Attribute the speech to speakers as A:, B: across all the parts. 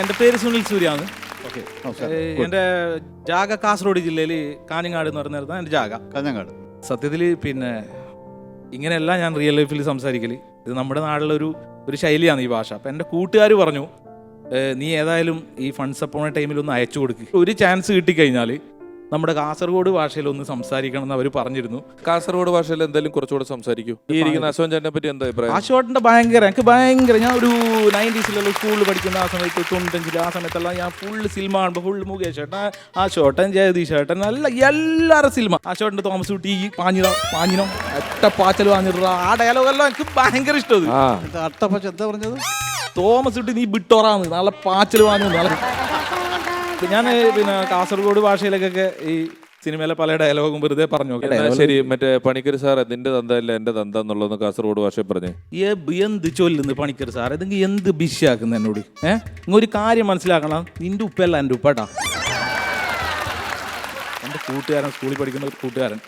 A: എന്റെ പേര് സുനിൽ സൂര്യാണ്.
B: ഓക്കെ
A: എന്റെ ജാഗ കാസർഗോഡ് ജില്ലയിൽ കാഞ്ഞങ്ങാട് എന്ന് പറഞ്ഞിരുന്ന എന്റെ ജാഗ.
B: കാഞ്ഞങ്ങാട്.
A: സത്യത്തിൽ പിന്നെ ഇങ്ങനെയല്ല ഞാൻ റിയൽ ലൈഫിൽ സംസാരിക്കൽ. ഇത് നമ്മുടെ നാട്ടിലൊരു ഒരു ശൈലിയാണ് ഈ ഭാഷ. അപ്പം എന്റെ കൂട്ടുകാർ പറഞ്ഞു നീ ഏതായാലും ഈ ഫണ്ട്സ് അപ്പോണ ടൈമിൽ ഒന്ന് അയച്ചു കൊടുക്കുക ഒരു ചാൻസ് കിട്ടിക്കഴിഞ്ഞാൽ നമ്മുടെ കാസർഗോഡ് ഭാഷയിൽ ഒന്ന് സംസാരിക്കണം എന്ന് അവർ പറഞ്ഞിരുന്നു.
C: കാസർഗോഡ് ഭാഷയിൽ എന്തായാലും കുറച്ചുകൂടെ സംസാരിക്കൂ. ഈ ഇരിക്കുന്ന അശോകൻ ചേട്ടനെ പറ്റി എന്താ അഭിപ്രായം?
A: അശോട്ടിന്റെ ഭയങ്കര എനിക്ക് ഭയങ്കര ഞാൻ ഒരു നയന്റീസിലുള്ള സ്കൂളിൽ പഠിക്കുന്ന ആ സമയത്ത് തൊണ്ണൂറ്റഞ്ചിൽ ആ സമയത്തെല്ലാം ഞാൻ ഫുള്ള് സിനിമ കാണുമ്പോൾ ഫുള്ള് മുകേഷ് ചേട്ടൻ ആ ഷോട്ടൻ ജയതീഷ് ചേട്ടൻ നല്ല എല്ലാവരും സിനിമ ആ ഷോട്ടിന്റെ തോമസ് കുട്ടി പാഞ്ഞിട പാഞ്ഞിനോ അട്ടപ്പാച്ചൽ പാച്ചൽ പാഞ്ഞിട ആ ഡയലോഗെല്ലാം എനിക്ക് ഭയങ്കര ഇഷ്ടം
B: അട്ടപ്പച്ച എന്താ പറഞ്ഞത്?
A: തോമസ് കുട്ടി നീ ബിട്ടോറാന്ന് നല്ല പാച്ചൽ പാഞ്ഞു നല്ല ഞാൻ പിന്നെ കാസർഗോഡ് ഭാഷയിലേക്കൊക്കെ ഈ സിനിമയിലെ പല ഡയലോഗും വെറുതെ പറഞ്ഞു
C: എന്നാ ശരി മറ്റേ പണിക്കർ സാർ നിന്റെ തന്ത അല്ല എന്റെ തന്ത എന്നുള്ളതെന്ന് കാസർഗോഡ് ഭാഷയിൽ പറഞ്ഞേ.
A: എന്ത് ചൊല്ലുന്നു പണിക്കർ സാർ ഇതെങ്കിൽ എന്ത് ബിഷിയാക്കുന്നു എന്നോട്? ഏഹ് ഇങ്ങ ഒരു കാര്യം മനസ്സിലാക്കണം. നിന്റെ ഉപ്പല്ല എന്റെ ഉപ്പട്ടാ എന്റെ കൂട്ടുകാരൻ സ്കൂളിൽ പഠിക്കുന്ന ഒരു കൂട്ടുകാരൻ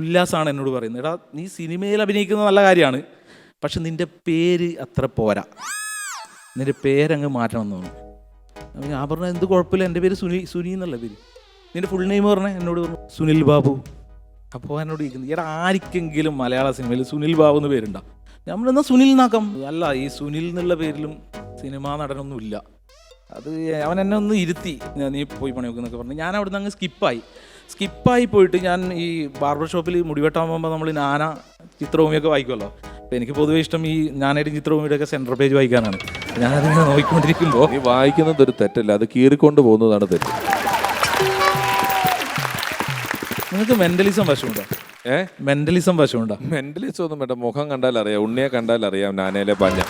A: ഉല്ലാസാണ് എന്നോട് പറയുന്നത്. എടാ നീ സിനിമയിൽ അഭിനയിക്കുന്നത് നല്ല കാര്യമാണ്. പക്ഷെ നിന്റെ പേര് അത്ര പോരാ. നിന്റെ പേരങ്ങ് മാറ്റണം എന്ന് തോന്നുന്നു. ഞാൻ പറഞ്ഞു എന്ത് കുഴപ്പമില്ല എന്റെ പേര് സുനി സുനി എന്നല്ല പേര്. നിന്റെ ഫുൾ നെയിം പറഞ്ഞേ എന്നോട് പറഞ്ഞു. സുനിൽ ബാബു. അപ്പോൾ എന്നോട് ഇരിക്കുന്നത് ഇയാൾ ആർക്കെങ്കിലും മലയാള സിനിമയിൽ സുനിൽ ബാബു എന്ന് പേരുണ്ടോ? നമ്മളെന്നാ സുനിൽ എന്നാക്കാം? അല്ല ഈ സുനിൽ എന്നുള്ള പേരിലും സിനിമാ നടനൊന്നുമില്ല. അത് അവൻ എന്നെ ഒന്ന് ഇരുത്തി നീ പോയി പണി നോക്കുന്നൊക്കെ പറഞ്ഞു. ഞാൻ അവിടെ നിന്ന് അങ്ങ് സ്കിപ്പായി. സ്കിപ്പായി പോയിട്ട് ഞാൻ ഈ ബാർബർ ഷോപ്പിൽ മുടിവെട്ടാൻ പോകുമ്പോൾ നമ്മൾ നാന ചിത്രഭൂമിയൊക്കെ വായിക്കുമല്ലോ അപ്പോൾ എനിക്ക് പൊതുവേ ഇഷ്ടം ഈ ഞാനായിട്ട് ചിത്രഭൂമിയുടെ ഒക്കെ സെന്റർ പേജ് വായിക്കാനാണ്. ഞാനതിങ്ങനെ നോക്കിക്കൊണ്ടിരിക്കുമ്പോൾ
C: നീ വായിക്കുന്നത് ഒരു തെറ്റല്ല അത് കീറിക്കൊണ്ട് പോകുന്നതാണ് തെറ്റ്.
A: നിങ്ങൾക്ക് മെന്റലിസം വശമുണ്ടോ?
C: ഏ?
A: മെന്റലിസം വശമുണ്ടോ?
C: മെന്റലിസം ഒന്നും വേണ്ട മുഖം കണ്ടാൽ അറിയാം ഉണ്ണിയെ കണ്ടാൽ അറിയാം നാനയിലെ പഞ്ഞ.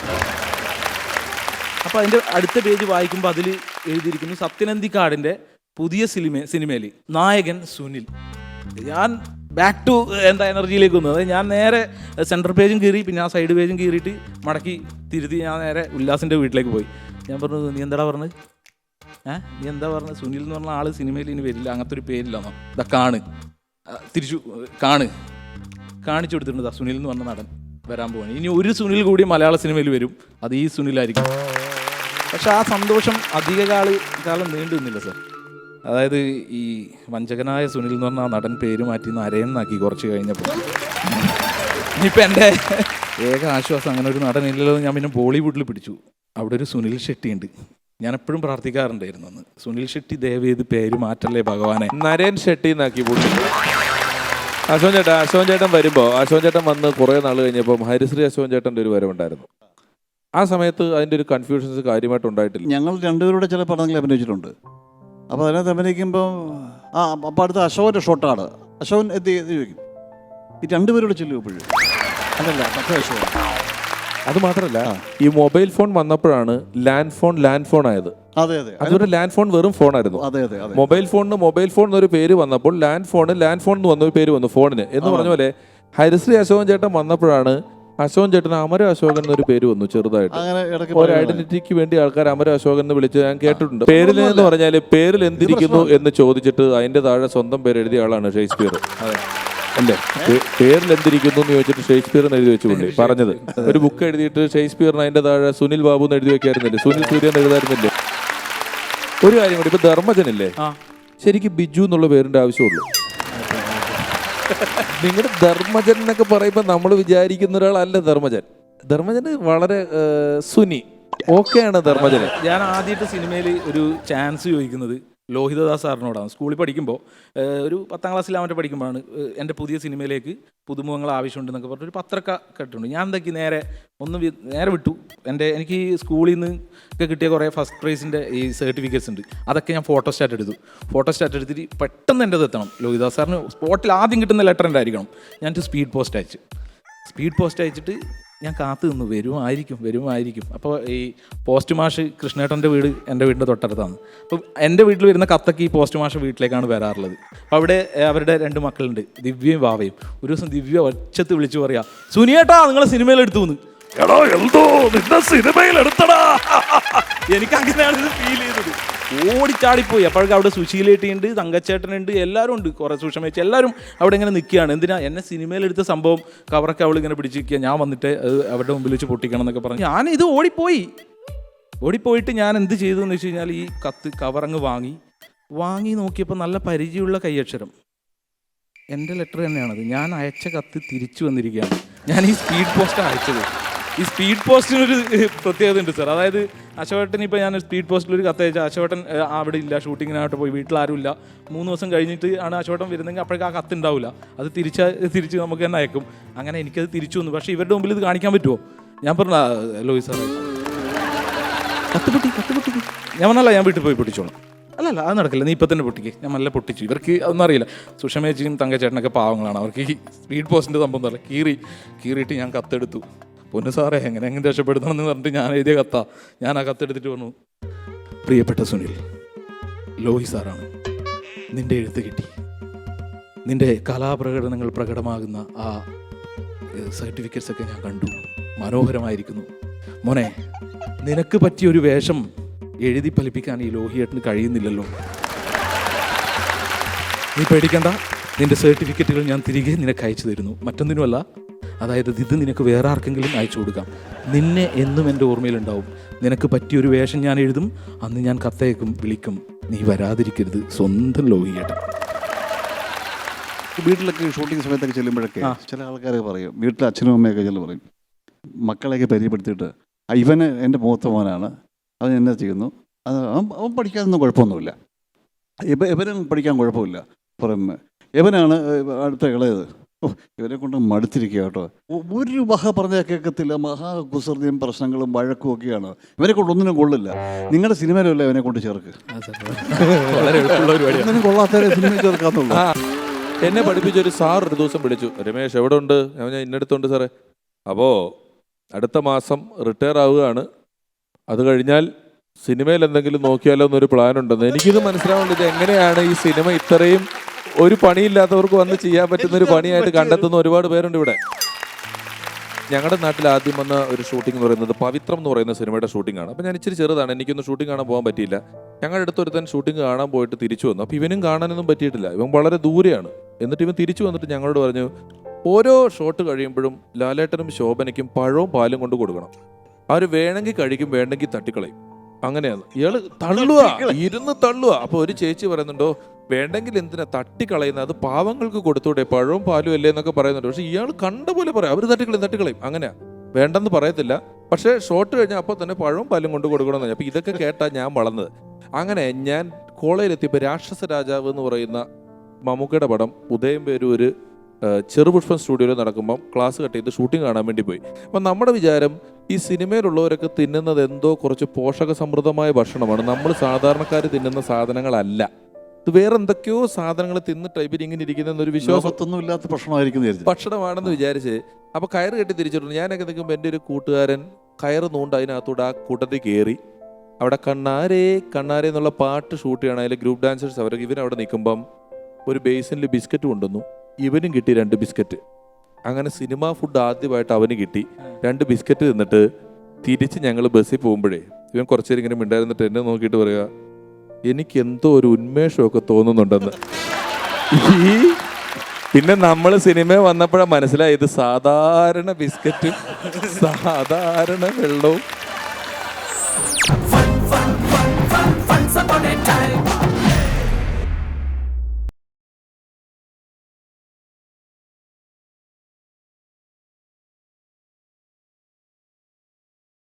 A: അപ്പൊ അതിന്റെ അടുത്ത പേജ് വായിക്കുമ്പോൾ അതിൽ എഴുതിയിരിക്കുന്നു സത്യനന്ദിക്കാടിന്റെ പുതിയ സിനിമ സിനിമയിൽ നായകൻ സുനിൽ. ഞാൻ ബാക്ക് ടു എന്താ എനർജിയിലേക്ക് വന്നത്? അതായത് ഞാൻ നേരെ സെന്റർ പേജും കീറി പിന്നെ ആ സൈഡ് പേജും കീറിയിട്ട് മടക്കി തിരുത്തി ഞാൻ നേരെ ഉല്ലാസിന്റെ വീട്ടിലേക്ക് പോയി. ഞാൻ പറഞ്ഞു നീ എന്താടാ പറഞ്ഞത് ഏ? നീ എന്താ പറഞ്ഞത് സുനിൽ എന്ന് പറഞ്ഞ ആൾ സിനിമയിൽ ഇനി വരില്ല. അങ്ങനത്തെ ഒരു പേരില്ലെന്നോ. ഇതാ കാണ്. തിരിച്ചു കാണ്. കാണിച്ചു കൊടുത്തിട്ടുണ്ട് സുനിൽ എന്ന് പറഞ്ഞ നടൻ വരാൻ പോവാണ്. ഇനി ഒരു സുനിൽ കൂടി മലയാള സിനിമയിൽ വരും. അത് ഈ സുനിലായിരിക്കും. പക്ഷെ ആ സന്തോഷം അധിക കാല കാലം നീണ്ടു നിന്നില്ല സർ. അതായത് ഈ വഞ്ചകനായ സുനിൽ എന്ന് പറഞ്ഞ ആ നടൻ പേര് മാറ്റി നരയെന്നാക്കി കുറച്ച് കഴിഞ്ഞപ്പോൾ. ഇനിയിപ്പോൾ എന്റെ ഏക ആശ്വാസം അങ്ങനെ ഒരു നടൻ ഇല്ലല്ലോ ഞാൻ പിന്നെ ബോളിവുഡിൽ പിടിച്ചു. അവിടെ ഒരു സുനിൽ ഷെട്ടി ഉണ്ട്. ഞാൻ എപ്പോഴും പ്രാർത്ഥിക്കാറുണ്ടായിരുന്നു അന്ന്. സുനിൽ ഷെട്ടി ദയവേത് പേര് മാറ്റല്ലേ ഭഗവാനെ?
C: നരേൻ ഷെട്ടി എന്നാക്കി പുള്ളി അശോകൻ ചേട്ടൻ അശോകൻ ചേട്ടൻ വരുമ്പോൾ അശോൻ ചേട്ടൻ വന്ന് കുറേ നാൾ കഴിഞ്ഞപ്പോൾ ഹരിശ്രീ അശോൻ ചേട്ടന്റെ ഒരു വരവുണ്ടായിരുന്നു. ആ സമയത്ത് അതിന്റെ ഒരു കൺഫ്യൂഷൻസ് കാര്യമായിട്ട് ഉണ്ടായിട്ടില്ല.
B: ഞങ്ങൾ രണ്ടുപേരുടെ ചില പടങ്ങൾ അഭിനയിച്ചിട്ടുണ്ട്. അപ്പോൾ അതിനകത്ത് അഭിനയിക്കുമ്പോൾ ആ അപ്പോൾ അടുത്ത അശോകന്റെ ഷോട്ടാണ് അശോകൻ എന്ത് ചെയ്ത് ചോദിക്കും. ഈ രണ്ടുപേരോട് ചെല്ലും ഇപ്പോഴും. അതല്ല മറ്റേ അശോകൻ
C: അത് മാത്രമല്ല ഈ മൊബൈൽ ഫോൺ വന്നപ്പോഴാണ് ലാൻഡ് ഫോൺ ലാൻഡ് ഫോൺ ആയത്.
B: അതെ അതെ.
C: അതൊരു ലാൻഡ് ഫോൺ വെറും ഫോൺ
B: ആയിരുന്നു അതെ അതെ.
C: മൊബൈൽ ഫോണിന് മൊബൈൽ ഫോൺ എന്നൊരു പേര് വന്നപ്പോൾ ലാൻഡ് ഫോണ് ലാൻഡ് ഫോൺ എന്ന് വന്നൊരു പേര് വന്നു ഫോണിന്. എന്ന് പറഞ്ഞ പോലെ ഹരിശ്രീ അശോകൻ ചേട്ടൻ വന്നപ്പോഴാണ് അശോകൻ ചേട്ടൻ അമര അശോകൻ എന്നൊരു പേര് വന്നു ചെറുതായിട്ട്.
B: അങ്ങനെ ഇടയ്ക്ക്
C: ഒരു ഐഡന്റിറ്റിക്ക് വേണ്ടി ആൾക്കാർ അമര അശോകൻ എന്ന് വിളിച്ച് ഞാൻ കേട്ടിട്ടുണ്ട്. പേരിൽ എന്ന് പറഞ്ഞാൽ പേരിൽ എന്തിരിക്കുന്നു എന്ന് ചോദിച്ചിട്ട് അതിന്റെ താഴെ സ്വന്തം പേര് എഴുതിയ ആളാണ് ഷേക്സ്പിയർ. അല്ലേ പേരിൽ എന്തിരിക്കുന്നു എന്ന് ചോദിച്ചിട്ട് ഷേക്സ്പിയർ എന്ന് എഴുതി വെച്ചു പുള്ളി. പറഞ്ഞത്. ഒരു ബുക്ക് എഴുതിയിട്ട് ഷേക്സ്പിയറിന് അതിന്റെ താഴെ സുനിൽ ബാബു എന്ന് എഴുതി വെക്കായിരുന്നില്ലേ? സുനിൽ സൂര്യ എന്ന് എഴുതായിരുന്നില്ലേ? ഒരു കാര്യം കൂടി ഇപ്പൊ ധർമ്മജനില്ലേ? ശരിക്കും ബിജു എന്നുള്ള പേരിന്റെ ആവശ്യമുള്ളൂ. നിങ്ങളുടെ ധർമ്മജൻ എന്നൊക്കെ പറയുമ്പോൾ നമ്മൾ വിചാരിക്കുന്ന ഒരാളല്ല ധർമ്മജൻ. ധർമ്മജന് വളരെ സുനി. ഓക്കെയാണ് ധർമ്മജന്.
A: ഞാൻ ആദ്യമായിട്ട് സിനിമയിൽ ഒരു ചാൻസ് ചോദിക്കുന്നത് ലോഹിതദാസ് സാറിനോടാണ്. സ്കൂളിൽ പഠിക്കുമ്പോൾ ഒരു പത്താം ക്ലാസ്സിലാവട്ടെ പഠിക്കുമ്പോഴാണ് ഏഹ്, എന്റെ പുതിയ സിനിമയിലേക്ക് പുതുമുഖങ്ങൾ ആവശ്യമുണ്ടെന്നൊക്കെ പറഞ്ഞിട്ട് ഒരു പത്രക്ക കെട്ടുണ്ട് ഞാൻ എന്താക്കി നേരെ ഒന്ന് നേരെ വിട്ടു. എന്റെ എനിക്ക് സ്കൂളിൽ നിന്ന് ഒക്കെ കിട്ടിയ കുറേ ഫസ്റ്റ് പ്രൈസിന്റെ ഈ സർട്ടിഫിക്കറ്റ്സ് ഉണ്ട്. അതൊക്കെ ഞാൻ ഫോട്ടോ സ്റ്റാറ്റ് എടുത്തു. ഫോട്ടോ സ്റ്റാറ്റ് എടുത്തിട്ട് പെട്ടെന്ന് എന്റെ എത്തണം. ലോഹിതദാസ് സാറിന് സ്പോട്ടിൽ ആദ്യം കിട്ടുന്ന ലെറ്റർ ഉണ്ടായിരിക്കണം ആയിരിക്കണം. ഞാൻ സ്പീഡ് പോസ്റ്റ് അയച്ചു. സ്പീഡ് പോസ്റ്റ് അയച്ചിട്ട് ഞാൻ കാത്തു നിന്ന്. വരുമായിരിക്കും വരുമായിരിക്കും. അപ്പോൾ ഈ പോസ്റ്റ് മാഷ് കൃഷ്ണേട്ടന്റെ വീട് എന്റെ വീടിന്റെ തൊട്ടടുത്താണ്. അപ്പോൾ എന്റെ വീട്ടിൽ വരുന്ന കത്തൊക്കെ ഈ പോസ്റ്റ് മാഷ് വീട്ടിലേക്കാണ് വരാറുള്ളത്. അപ്പോൾ അവിടെ അവരുടെ രണ്ട് മക്കളുണ്ട് ദിവ്യയും വാവയും. ഒരു ദിവസം ദിവ്യ ഒച്ചത്ത് വിളിച്ചു പറയാ സുനിയേട്ടാ നിങ്ങളെ സിനിമയിൽ എടുത്തു എന്ന്. എടോ എന്തോ നിന്റെ സിനിമയിൽ എടുത്തടാ. എനിക്ക് അങ്ങനെയാണ് ഇത് ഫീൽ ചെയ്തത്. ഓടിച്ചാടിപ്പോയി. അപ്പോഴേക്കും അവിടെ സുശീലേട്ടിയുണ്ട് തങ്കച്ചേട്ടനുണ്ട് എല്ലാവരും ഉണ്ട്. കുറേ സൂക്ഷ്മ എല്ലാവരും അവിടെ ഇങ്ങനെ നിൽക്കുകയാണ്. എന്തിനാ? എന്നെ സിനിമയിലെടുത്ത സംഭവം കവറൊക്കെ അവൾ ഇങ്ങനെ പിടിച്ചിരിക്കുക. ഞാൻ വന്നിട്ട് അവരുടെ മുമ്പിൽ വെച്ച് പൊട്ടിക്കണം എന്നൊക്കെ പറഞ്ഞു. ഞാൻ ഇത് ഓടിപ്പോയി. ഓടിപ്പോയിട്ട് ഞാൻ എന്ത് ചെയ്തു എന്ന് വെച്ച് കഴിഞ്ഞാൽ ഈ കത്ത് കവറങ്ങ് വാങ്ങി. വാങ്ങി നോക്കിയപ്പോൾ നല്ല പരിചയമുള്ള കൈയക്ഷരം. എന്റെ ലെറ്റർ തന്നെയാണത്. ഞാൻ അയച്ച കത്ത് തിരിച്ചു വന്നിരിക്കുകയാണ്. ഞാൻ ഈ സ്പീഡ് പോസ്റ്റ് അയച്ചത്. ഈ സ്പീഡ് പോസ്റ്റിനൊരു പ്രത്യേകത ഉണ്ട് സാർ അതായത് അശോകട്ടൻ ഇപ്പോൾ ഞാൻ സ്പീഡ് പോസ്റ്റിൽ ഒരു കത്തയച്ച അശോകട്ടൻ ഏഹ്, അവിടെ ഇല്ല ഷൂട്ടിങ്ങിനായിട്ട് പോയി വീട്ടിൽ ആരുമില്ല മൂന്ന് ദിവസം കഴിഞ്ഞിട്ട് ആണ് അശോകട്ടൻ വരുന്നെങ്കിൽ അപ്പോഴേക്കും ആ കത്ത് ഉണ്ടാവില്ല അത് തിരിച്ച തിരിച്ച് നമുക്ക് തന്നെ അയക്കും. അങ്ങനെ എനിക്കത് തിരിച്ചു വന്നു. പക്ഷേ ഇവരുടെ മുമ്പിൽ ഇത് കാണിക്കാൻ പറ്റുമോ ഞാൻ പറഞ്ഞ ലോയി സാറേ. കത്ത് പൊട്ടി കത്ത് പൊട്ടിക്ക് ഞാൻ വന്നല്ല ഞാൻ വീട്ടിൽ പോയി പൊട്ടിച്ചോളാം. അല്ല അല്ല അത് നടക്കില്ല. നീ ഇപ്പം തന്നെ പൊട്ടിക്ക്. ഞാൻ നല്ല പൊട്ടിച്ചു. ഇവർക്ക് അതൊന്നും അറിയില്ല. സുഷമേച്ചിയും തങ്കച്ചേട്ടനൊക്കെ പാവങ്ങളാണ്. അവർക്ക് ഈ സ്പീഡ് പോസ്റ്റിന്റെ സംഭവം എന്ന് പറയില്ല കീറി കീറിയിട്ട് ഞാൻ കത്തെടുത്തു. പൊന്നു സാറേ എങ്ങനെ എങ്ങനെ രക്ഷപ്പെടുത്തണം എന്ന് പറഞ്ഞിട്ട് ഞാൻ എഴുതിയ കത്ത. ഞാൻ ആ കത്തെടുത്തിട്ട് വന്നു പ്രിയപ്പെട്ട സുനിൽ ലോഹി സാറാണ്. നിന്റെ എഴുത്ത് കിട്ടി. നിന്റെ കലാപ്രകടനങ്ങൾ പ്രകടമാകുന്ന ആ സർട്ടിഫിക്കറ്റ്സ് ഒക്കെ ഞാൻ കണ്ടു. മനോഹരമായിരിക്കുന്നു. മോനെ നിനക്ക് പറ്റിയ ഒരു വേഷം എഴുതി ഫലിപ്പിക്കാൻ ഈ ലോഹിയേട്ടന് കഴിയുന്നില്ലല്ലോ. നീ പേടിക്കണ്ട. നിന്റെ സർട്ടിഫിക്കറ്റുകൾ ഞാൻ തിരികെ നിനക്ക് അയച്ചു തരുന്നു. മറ്റൊന്നിനുമല്ല അതായത് ഇത് നിനക്ക് വേറെ ആർക്കെങ്കിലും അയച്ചു കൊടുക്കാം. നിന്നെ എന്നും എന്റെ ഓർമ്മയിലുണ്ടാവും. നിനക്ക് പറ്റിയൊരു വേഷം ഞാൻ എഴുതും. അന്ന് ഞാൻ കത്തയക്കും വിളിക്കും. നീ വരാതിരിക്കരുത് സ്വന്തം ലോഹിയേട്ടൻ.
B: വീട്ടിലൊക്കെ ഷൂട്ടിംഗ് സമയത്തൊക്കെ ചെല്ലുമ്പോഴൊക്കെ ചില ആൾക്കാരൊക്കെ പറയും വീട്ടിലെ അച്ഛനും അമ്മയൊക്കെ ചില പറയും മക്കളെയൊക്കെ പരിചയപ്പെടുത്തിയിട്ട് "ആ, ഇവന് എന്റെ മൂത്ത മോനാണ് അവൻ എന്നെ ചെയ്യുന്നു? അത് അവൻ പഠിക്കാതൊന്നും പഠിക്കാനൊന്നും കുഴപ്പമൊന്നുമില്ല. ഇവ ഇവനും പഠിക്കാൻ കുഴപ്പമില്ല. പുറമെ. ഇവനാണ് അടുത്ത ഇളയത്. ഓ ഇവനെ കൊണ്ട് മടുത്തിരിക്കുക കേട്ടോ. ഒരു വഹ പറഞ്ഞ കേൾക്കത്തില്ല. മഹാകുസൃതിയും പ്രശ്നങ്ങളും വഴക്കും ഒക്കെയാണ്. ഇവരെ കൊണ്ട് ഒന്നിനും കൊള്ളില്ല. നിങ്ങളുടെ സിനിമയിലല്ലേ ഇവനെ കൊണ്ട് ചേർക്ക്? ഒന്നിനും കൊള്ളാത്തവരെ ചേർക്കാന്നുള്ളൂ.
C: എന്നെ പഠിപ്പിച്ച ഒരു സാർ ഒരു ദിവസം വിളിച്ചു. രമേശ് എവിടെ ഉണ്ട് ഞാൻ ഞാൻ ഇന്നടുത്തുണ്ട് സാറേ. അപ്പോൾ അടുത്ത മാസം റിട്ടയർ ആവുകയാണ്. അത് കഴിഞ്ഞാൽ സിനിമയിൽ എന്തെങ്കിലും നോക്കിയാലോ എന്നൊരു പ്ലാൻ ഉണ്ടെന്ന്. എനിക്കിത് മനസ്സിലാവുന്നില്ല. എങ്ങനെയാണ് ഈ സിനിമ ഇത്രയും ഒരു പണിയില്ലാത്തവർക്ക് വന്ന് ചെയ്യാൻ പറ്റുന്ന ഒരു പണിയായിട്ട് കണ്ടെത്തുന്ന ഒരുപാട് പേരുണ്ട് ഇവിടെ. ഞങ്ങളുടെ നാട്ടിൽ ആദ്യം വന്ന ഒരു ഷൂട്ടിംഗ് എന്ന് പറയുന്നത് പവിത്രം എന്ന് പറയുന്ന സിനിമയുടെ ഷൂട്ടിംഗ് ആണ്. അപ്പോൾ ഞാൻ ഇച്ചിരി ചെറുതാണ്. എനിക്കൊന്ന് ഷൂട്ടിംഗ് കാണാൻ പോകാൻ പറ്റിയില്ല. ഞങ്ങളുടെ അടുത്തൊരുത്തൻ ഷൂട്ടിംഗ് കാണാൻ പോയിട്ട് തിരിച്ചു വന്നു. അപ്പോൾ ഇവനും കാണാനൊന്നും പറ്റിയിട്ടില്ല. ഇവൻ വളരെ ദൂരെയാണ്. എന്നിട്ട് ഇവൻ തിരിച്ചു വന്നിട്ട് ഞങ്ങളോട് പറഞ്ഞു ഓരോ ഷോട്ട് കഴിയുമ്പോഴും ലാലേട്ടനും ശോഭനയ്ക്കും പഴവും പാലും കൊണ്ട് കൊടുക്കണം. അവർ വേണമെങ്കിൽ കഴിക്കും വേണമെങ്കിൽ തട്ടിക്കളയും. അങ്ങനെയാണ്. ഇയാൾ തള്ളുക ഇരുന്ന് തള്ളുക അപ്പൊ ഒരു ചേച്ചി പറയുന്നുണ്ടോ വേണ്ടെങ്കിൽ എന്തിനാ തട്ടിക്കളയുന്നത് അത് പാവങ്ങൾക്ക് കൊടുത്തൂടെ? പഴവും പാലും അല്ലേ? എന്നൊക്കെ പറയുന്നുണ്ട്. പക്ഷെ ഇയാൾ കണ്ട പോലെ പറയാം. അവർ തട്ടിക്കളയും തട്ടിക്കളയും. അങ്ങനെയാ. വേണ്ടെന്ന് പറയത്തില്ല. പക്ഷേ ഷോട്ട് കഴിഞ്ഞാൽ അപ്പോൾ തന്നെ പഴവും പാലും കൊണ്ട് കൊടുക്കണമെന്ന് അപ്പോൾ ഇതൊക്കെ കേട്ടാ ഞാൻ വളർന്നത്. അങ്ങനെ ഞാൻ കോളേജിലെത്തിയപ്പോൾ രാക്ഷസ രാജാവ് എന്ന് പറയുന്ന മമ്മൂക്കയുടെ പടം ഉദയം പേരൂര് ചെറുപുഷ്പം സ്റ്റുഡിയോയിൽ നടക്കുമ്പം ക്ലാസ് കട്ട് ചെയ്ത് ഷൂട്ടിംഗ് കാണാൻ വേണ്ടി പോയി. അപ്പം നമ്മുടെ വിചാരം ഈ സിനിമയിലുള്ളവരൊക്കെ തിന്നുന്നത് എന്തോ കുറച്ച് പോഷക സമൃദ്ധമായ ഭക്ഷണമാണ്. നമ്മൾ സാധാരണക്കാർ തിന്നുന്ന സാധനങ്ങളല്ല. ഇത് വേറെ എന്തൊക്കെയോ സാധനങ്ങൾ തിന്ന് ടൈപ്പിൽ ഇങ്ങനെ ഇരിക്കുന്ന ഒരു
B: വിശ്വാസത്തൊന്നും ഇല്ലാത്ത ഭക്ഷണമായിരിക്കും
C: ഭക്ഷണമാണെന്ന് വിചാരിച്ച്. അപ്പൊ കയറ് കെട്ടി തിരിച്ചിട്ടുണ്ട് ഞാനൊക്കെ നിൽക്കുമ്പോൾ എന്റെ ഒരു കൂട്ടുകാരൻ കയറ് നൂണ്ട് അതിനകത്തൂടെ ആ കൂട്ടത്തിൽ കയറി അവിടെ കണ്ണാരേ കണ്ണാരേ എന്നുള്ള പാട്ട് ഷൂട്ട് ചെയ്യണം അതിൽ ഗ്രൂപ്പ് ഡാൻസേഴ്സ് അവരൊക്കെ. ഇവൻ അവിടെ നിൽക്കുമ്പം ഒരു ബേസിനിൽ ബിസ്ക്കറ്റ് കൊണ്ടുവന്നു. ഇവനും കിട്ടി രണ്ട് ബിസ്ക്കറ്റ്. അങ്ങനെ സിനിമ ഫുഡ് ആദ്യമായിട്ട് അവന് കിട്ടി. രണ്ട് ബിസ്ക്കറ്റ് തിന്നിട്ട് തിരിച്ച് ഞങ്ങൾ ബസ്സിൽ പോകുമ്പോഴേ ഇവൻ കുറച്ചേരം ഇങ്ങനെ മിണ്ടായിരുന്നിട്ട് എന്നെ നോക്കിയിട്ട് പറയുക എനിക്ക് എന്തോ ഒരു ഉന്മേഷമൊക്കെ തോന്നുന്നുണ്ടെന്ന്. ഈ പിന്നെ നമ്മൾ സിനിമ വന്നപ്പോഴാണ് മനസ്സിലായി ഇത് സാധാരണ ബിസ്ക്കറ്റും സാധാരണ വെള്ളവും.